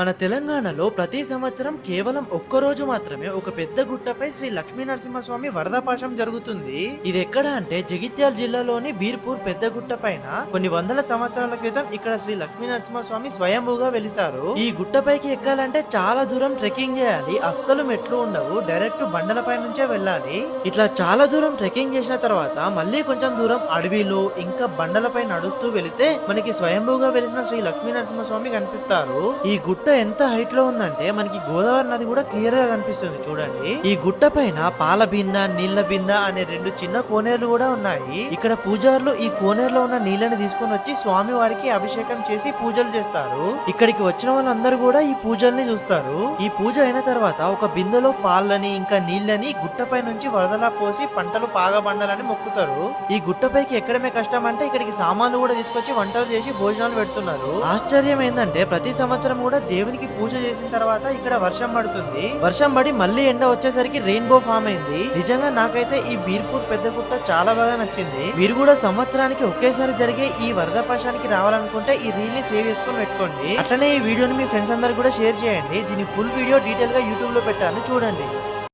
మన తెలంగాణలో ప్రతి సంవత్సరం కేవలం ఒక్క రోజు మాత్రమే ఒక పెద్ద గుట్టపై శ్రీ లక్ష్మీ నరసింహస్వామి వరదపాశం జరుగుతుంది. ఇది ఎక్కడ అంటే జగిత్యాల జిల్లాలోని బీర్పూర్ పెద్ద గుట్ట పైన. కొన్ని వందల సంవత్సరాల క్రితం ఇక్కడ శ్రీ లక్ష్మీ నరసింహస్వామి స్వయంభూగా వెలిసారు ఈ గుట్టపైకి ఎక్కాలంటే చాలా దూరం ట్రెక్కింగ్ చేయాలి. అస్సలు మెట్లు ఉండవు. డైరెక్ట్ బండలపై నుంచే వెళ్ళాలి. ఇట్లా చాలా దూరం ట్రెక్కింగ్ చేసిన తర్వాత మళ్ళీ కొంచెం దూరం అడవిలో ఇంకా బండలపై నడుస్తూ వెళితే మనకి స్వయంభూగా వెలిసిన శ్రీ లక్ష్మీ నరసింహస్వామి కనిపిస్తారు. ఈ గుట్ట ఎంత హైట్లో ఉందంటే మనకి గోదావరి నది కూడా క్లియర్గా కనిపిస్తుంది చూడండి. ఈ గుట్ట పైన పాల బింద నీళ్ళ బింద అనే రెండు చిన్న కోనేరులు కూడా ఉన్నాయి. ఇక్కడ పూజారులు ఈ కోనేరులో ఉన్న నీళ్ళని తీసుకొని వచ్చి స్వామి వారికి అభిషేకం చేసి పూజలు చేస్తారు. ఇక్కడికి వచ్చిన వాళ్ళందరూ కూడా ఈ పూజల్ని చూస్తారు. ఈ పూజ అయిన తర్వాత ఒక బిందెలో పాలని ఇంకా నీళ్ళని గుట్టపై నుంచి వరదలా పోసి పంటలు బాగా పండాలని మొక్కుతారు. ఈ గుట్టపైకి ఎక్కడమే కష్టం అంటే ఇక్కడికి సామాన్లు కూడా తీసుకొచ్చి వంటలు చేసి భోజనాలు పెడుతున్నారు. ఆశ్చర్యం ఏంటంటే ప్రతి సంవత్సరం కూడా దేవునికి పూజ చేసిన తర్వాత ఇక్కడ వర్షం పడుతుంది. వర్షం పడి మళ్ళీ ఎండ వచ్చేసరికి రెయిన్బో ఫామ్ అయింది. నిజంగా నాకైతే ఈ బీర్పూర్ పెద్ద గుట్ట చాలా బాగా నచ్చింది. మీరు కూడా సంవత్సరానికి ఒకేసారి జరిగే ఈ వరద పాశానికి రావాలనుకుంటే ఈ రీల్ని సేవ్ చేసుకొని పెట్టుకోండి. అట్లనే ఈ వీడియోని మీ ఫ్రెండ్స్ అందరికి కూడా షేర్ చేయండి. దీని ఫుల్ వీడియో డీటెయిల్గా యూట్యూబ్లో పెట్టాను. చూడండి.